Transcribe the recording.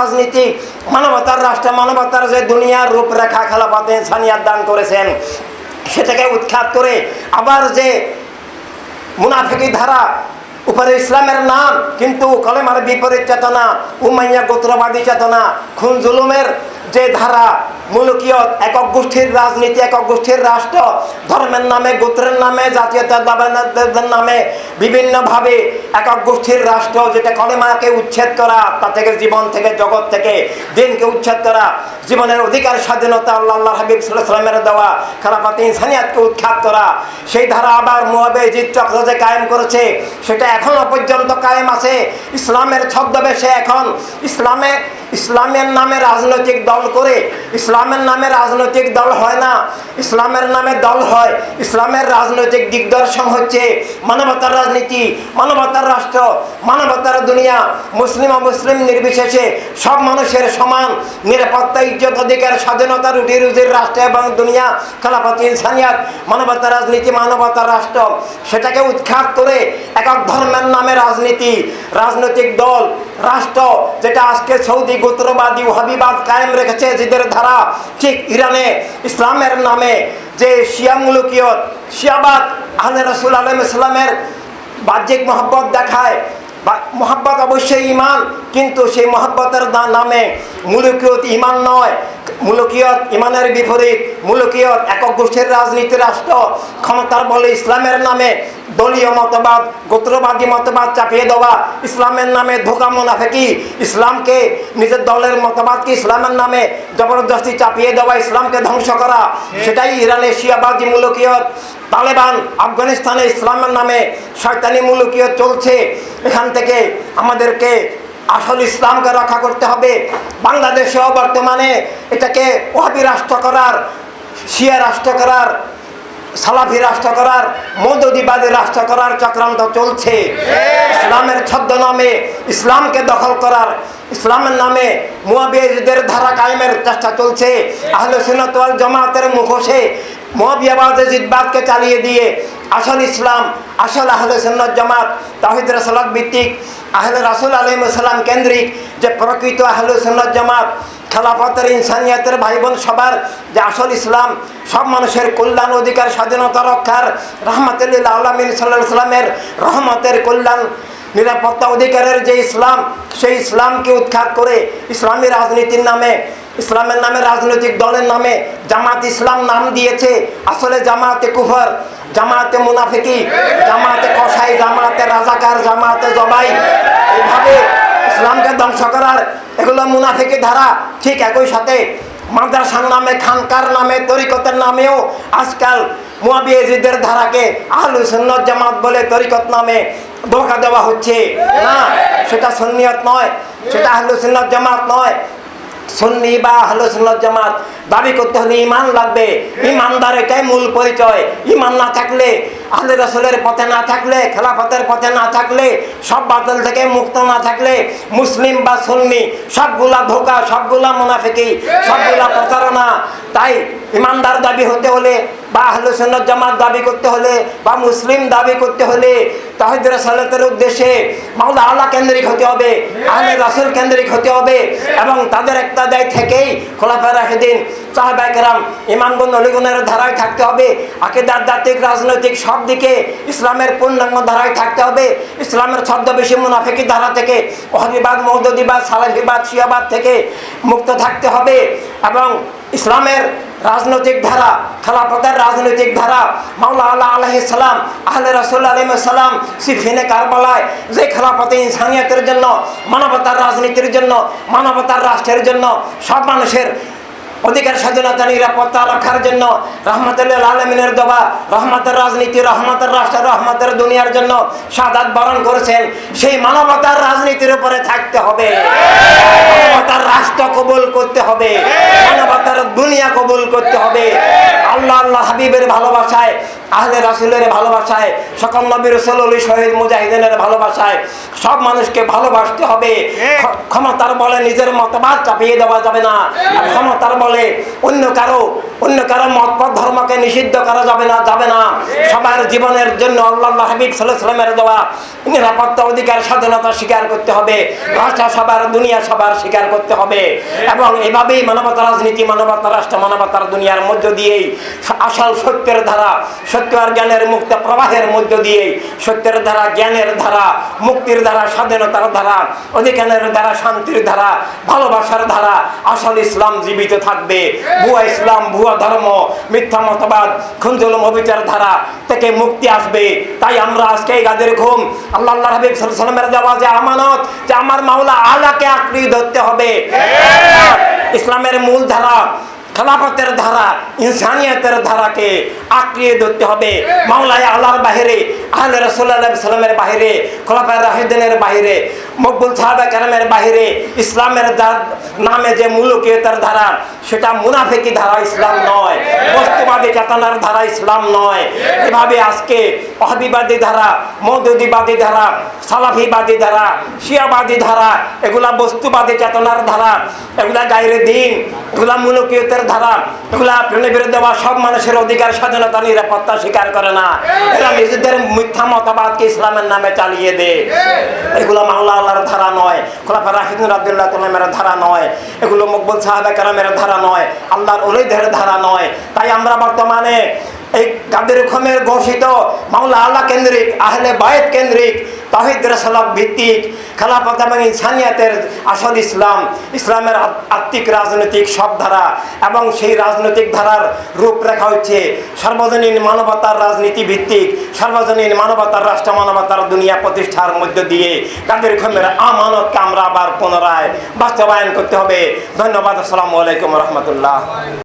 রাজনীতি, মানবতার রাষ্ট্র, মানবতার যে দুনিয়ার রূপরেখা খেলাপাতে সানিয়ার দান করেছেন, সেটাকে উৎখাত করে আবার যে মুনাফিকি ধারা, উপরে ইসলামের নাম, কিন্তু কলেমার বিপরীত চেতনা, উমাইয়া গোত্রবাদী চেতনা, খুন জুলুমের যে ধারা মুলকীয়ত একক গোষ্ঠীর রাজনীতি একক গোষ্ঠীর রাষ্ট্র, ধর্মের নামে, গোত্রের নামে, জাতীয়তাবাদের নামে, বিভিন্নভাবে একক গোষ্ঠীর রাষ্ট্র যেটা কলেমাকে উচ্ছেদ করা, তা থেকে জীবন থেকে, জগৎ থেকে, দিনকে উচ্ছেদ করা, জীবনের অধিকার, স্বাধীনতা আল্লাহ হাবিব সাল্লামের দেওয়া খারাপাতি ইনসানিয়াতকে উৎখাত করা, সেই ধারা আবার মোয়াবে জিত চক্র যে কায়েম করেছে, সেটা এখনও পর্যন্ত কায়েম আছে, ইসলামের ছদ্মবেশে এখন, ইসলামে ইসলামের নামে রাজনৈতিক দল করে, ইসলামের নামে রাজনৈতিক দল হয় না। ইসলামের নামে দল হয়, ইসলামের রাজনৈতিক দিগদর্শন হচ্ছে মানবতার রাজনীতি, মানবতার রাষ্ট্র, মানবতার দুনিয়া। মুসলিম অমুসলিম নির্বিশেষে সব মানুষের সমান। নিরাপত্তা, ইজ্জত, অধিকার, স্বাধীনতা, রুটি রুজির রাষ্ট্র এবং দুনিয়া খেলাপতি ইনসানিয়াত, মানবতার রাজনীতি, মানবতার রাষ্ট্র। সেটাকে উৎখাত করে একক ধর্মের নামে রাজনীতি, রাজনৈতিক দল, রাষ্ট্র, যেটা আজকে সৌদি গোত্রবাদী ওহাবিবাদ কায়েম রেখেছে জিদের ধারা। ঠিক ইরানে, ইসলামের নামে যে শিয়ামুলুকিয়ত শিয়াবাদ আহলে রসুল আলম ইসলামের বাহ্যিক মহব্বত দেখায় মহাব্বত অবশ্যই ইমান কিন্তু সেই মহাব্বতের নামে মুলুকিয়ত ইমান নয়। মুলুকিয়ত ইমানের বিপরীত মুলুকিয়ত একক গোষ্ঠীর রাজনীতি রাষ্ট্র ক্ষমতার বলে ইসলামের নামে দলীয় মতবাদ গোত্রবাদী মতবাদ চাপিয়ে দেওয়া ইসলামের নামে ধোকা মোনাফেকি ইসলামকে নিজের দলের মতবাদকে ইসলামের নামে জবরদস্তি চাপিয়ে দেওয়া ইসলামকে ধ্বংস করা সেটাই ইরানের শিয়াবাদী মুলুকিয়ত। তালেবান আফগানিস্তানে ইসলামের নামে শয়তানি মুলুকিয়ত চলছে। এখান থেকে আমাদেরকে আসল ইসলামকে রক্ষা করতে হবে। বাংলাদেশেও বর্তমানে এটাকে ওহাবি রাষ্ট্র করার শিয়া রাষ্ট্র করার সালাফি রাষ্ট্র করার মৌদুদিবাদী রাষ্ট্র করার চক্রান্ত চলছে। ইসলামের ছদ্ম নামে ইসলামকে দখল করার ইসলামের নামে মুয়াবিয়াদের ধারা কায়েমের চেষ্টা চলছে। আহলে সুন্নাত ওয়াল জামাতের মুখোশে মহাবিয়াবাদ জিদবাদকে চালিয়ে দিয়ে আসল ইসলাম আসল আহলে সুন্নত জামাত তাহিদ রসলাত ভিত্তিক আহলে রাসুল আলহিম সাল্লাম কেন্দ্রিক যে প্রকৃত আহলে সুন্নত জামাত, খেলাফতের ইনসানিয়াতের ভাই বোন সবার, যে আসল ইসলাম, সব মানুষের কল্যাণ অধিকার, স্বাধীনতা রক্ষার রহমতুল্লাহ আলমিন সাল্লাহ সাল্লামের রহমতের কল্যাণ, নিরাপত্তা অধিকারের যে ইসলাম, সেই ইসলামকে উৎখাত করে ইসলামী রাজনীতির নামে, ইসলামের নামে রাজনৈতিক দলের নামে জামাত ইসলাম নাম দিয়েছে। আসলে জামাতে কুফর জামাতে মুনাফিকি জামাতে কসাই জামাতে রাজাকার জামাতে জবাই, এইভাবে ইসলামকে ধ্বংস করার এগুলো মুনাফিকি ধারা ঠিক একই সাথে মাদ্রাসার নামে, খানকার নামে, তরিকতের নামেও আজকাল মুয়াবিয়াজিদের ধারাকে আহলু সুন্নত জামাত বলে তরিকত নামে ধোকা দেওয়া হচ্ছে। না, সেটা সুন্নিয়ত নয়, সেটা আহলু সুন্নত জামাত নয়। সুন্নি বা আহলু সুন্নত জামাত দাবি করতে হলে ইমান লাগবে। ইমানদার এটাই মূল পরিচয়। ইমান না থাকলে আহলে রসুলের পথে না থাকলে, খেলাফতের পথে না থাকলে, সব বাদল থেকে মুক্ত না থাকলে, মুসলিম বা সুন্নি, সবগুলা ধোকা, সবগুলা মুনাফিকি, সবগুলা প্রতারণা। তাই ইমানদার দাবি হতে হলে বা আহলে জামাত দাবি করতে হলে বা মুসলিম দাবি করতে হলে তাহিদ রসালতের উদ্দেশ্যে মাওলা আল্লাহ কেন্দ্রিক হতে হবে, আহলে রাসুল কেন্দ্রিক হতে হবে এবং তাদের একটা দায় থেকেই খোলাফা রাহেদিন ধারায় থাকতে হবে। রাজনৈতিক সব দিকে ইসলামের ধারায় থাকতে হবে। ইসলামের ধারা থেকে মুক্ত থাকতে হবে এবং ইসলামের রাজনৈতিক ধারা, খেলাফতের রাজনৈতিক ধারা মাওলা আল্লাহ আলহি সালাম, আহলে রসুল আলিম সালাম, সিফিনে কারবালায় যে খেলাফতে ইনসানিয়তের জন্য, মানবতার রাজনীতির জন্য, মানবতার রাষ্ট্রের জন্য সব মানুষের অধিকার স্বাধীনতা, নিরাপত্তা রক্ষার জন্য রহমতুল্লাহ আলমিনের দবা, রহমতের রাজনীতি, রহমতের রাষ্ট্র, রহমতের দুনিয়ার জন্য সাদাত বরণ করেছেন। সেই মানবতার রাজনীতির উপরে থাকতে হবে। মানবতার রাষ্ট্র কবুল করতে হবে। মানবতার দুনিয়া কবুল করতে হবে। আল্লাহ আল্লাহ হাবিবের ভালোবাসায় আহলে রাসুলের ভালোবাসায় সকল নবীর রসুল শহীদ মুজাহিদিনের ভালোবাসায় সব মানুষকে ভালোবাসতে হবে। ক্ষ- ক্ষমতার বলে নিজের মতবাদ চাপিয়ে দেওয়া যাবে না। ক্ষমতার বলে অন্য কারও অন্য কারও মতপথ ধর্মকে নিষিদ্ধ করা যাবে না যাবে না। সবার জীবনের জন্য আল্লাহ আল্লাহ হাবিব সাল্লামের দেওয়া নিরাপত্তা অধিকার স্বাধীনতা স্বীকার করতে হবে। ভাষা সবার দুনিয়া সবার স্বীকার করতে হবে। এবং এভাবেই মানবতা রাজনীতি, মানবতা রাষ্ট্র, মানবতার দুনিয়ার মধ্য দিয়েই, আসল সত্যের ধারা, সত্য আর জ্ঞানের মুক্ত প্রবাহের মধ্য দিয়েই, সত্যের ধারা, জ্ঞানের ধারা, মুক্তির ধারা, স্বাধীনতার ধারা, অধিকারের ধারা, শান্তির ধারা, ভালোবাসার ধারা, আসল ইসলাম জীবিত থাকবে। ভুয়া ইসলাম, ভুয়া ধর্ম, মিথ্যা মতবাদ খুঞ্জল অবিচার ধারা থেকে মুক্তি আসবে। তাই আমরা আজকে এই গাদের ঘুম, আল্লাহ হাবিব দেওয়া যে আমানত, যে আমার মাওলা আলাকে আঁকড়ি ধরতে হবে। ইসলামের মূল ধারা খেলাফতের ধারা ইনসানিয়তের ধারাকে আঁকড়িয়ে ধরতে হবে। মামলায় আল্লাহর বাহিরে আহলে রসুল্লাহ সাল্লামের বাহিরে, খোলাফায় রাহিদিনের বাহিরে, মকবুল সাহাবা কালামের বাহিরে, ইসলামের নামে যে মুলুকিয়তার ধারা, সেটা মুনাফেকি ধারা ইসলাম নয়, বস্তুবাদী চেতনার ধারা ইসলাম নয়। এভাবে আজকে অহাবিবাদী ধারা, মৌদুদিবাদী ধারা, সালাফিবাদী ধারা, শিয়াবাদী ধারা, এগুলা বস্তুবাদী চেতনার ধারা, এগুলা গায়ের দিন, এগুলা মুলুকিয়তের ধারা, এগুলা প্রেমে বিরুদ্ধে সব মানুষের অধিকার, স্বাধীনতা, নিরাপত্তা স্বীকার করে না। এরা নিজেদের মিথ্যা মতবাদকে ইসলামের নামে চালিয়ে দেয় এগুলো মাওলা আল্লাহর ধারা নয়, খোলাফা রাহিদুল আব্দুল্লাহ কালামের ধারা নয়, এগুলো মকবুল সাহাবে কালামের ধারা নয়, আল্লাহর অলিদের ধারা নয়। তাই আমরা বর্তমানে এই কাদের খমের ঘোষিত মাওলা আল্লাহ কেন্দ্রিক, আহলে বায়েত কেন্দ্রিক তাহিদ রসালাত ভিত্তিক খেলাফত এবং ইনসানিয়াতের আসল ইসলাম, ইসলামের আত- আত্মিক রাজনৈতিক সব ধারা এবং সেই রাজনৈতিক ধারার রূপরেখা হচ্ছে সর্বজনীন মানবতার রাজনীতি ভিত্তিক, সর্বজনীন মানবতার রাষ্ট্র মানবতার দুনিয়া প্রতিষ্ঠার মধ্য দিয়ে কাদের খমের আমানতকে আমরা আবার পুনরায় বাস্তবায়ন করতে হবে। ধন্যবাদ, আসসালামু আলাইকুম রহমতুল্লাহ।